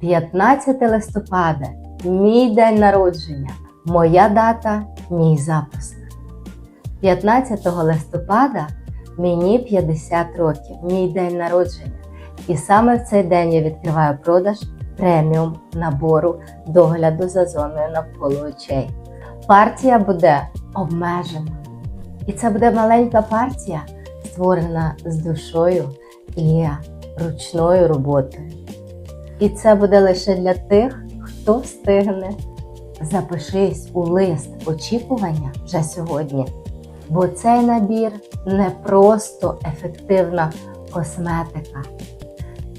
15 листопада, мій день народження, моя дата, мій запуск. 15 листопада мені 50 років, мій день народження. І саме в цей день я відкриваю продаж преміум набору догляду за зоною навколо очей. Партія буде обмежена. І це буде маленька партія, створена з душою і ручною роботою. І це буде лише для тих, хто встигне. Запишись у лист очікування вже сьогодні, бо цей набір не просто ефективна косметика,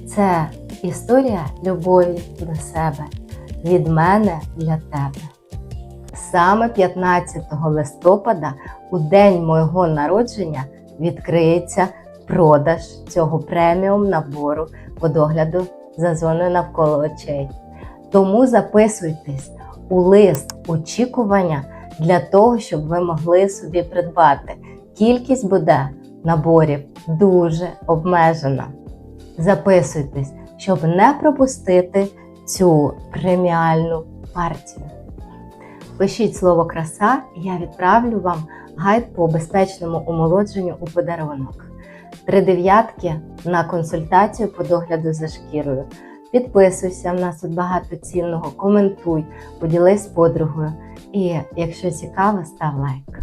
це історія любові до себе від мене для тебе. Саме 15 листопада, у день мого народження, відкриється продаж цього преміум набору по догляду за зоною навколо очей. Тому записуйтесь у лист очікування для того, щоб ви могли собі придбати. Кількість буде наборів дуже обмежена. Записуйтесь, щоб не пропустити цю преміальну партію. Пишіть слово краса, і я відправлю вам гайд по безпечному омолодженню у подарунок. Три дев'ятки на консультацію по догляду за шкірою. Підписуйся, в нас тут багато цінного, коментуй, поділись з подругою. І якщо цікаво, став лайк.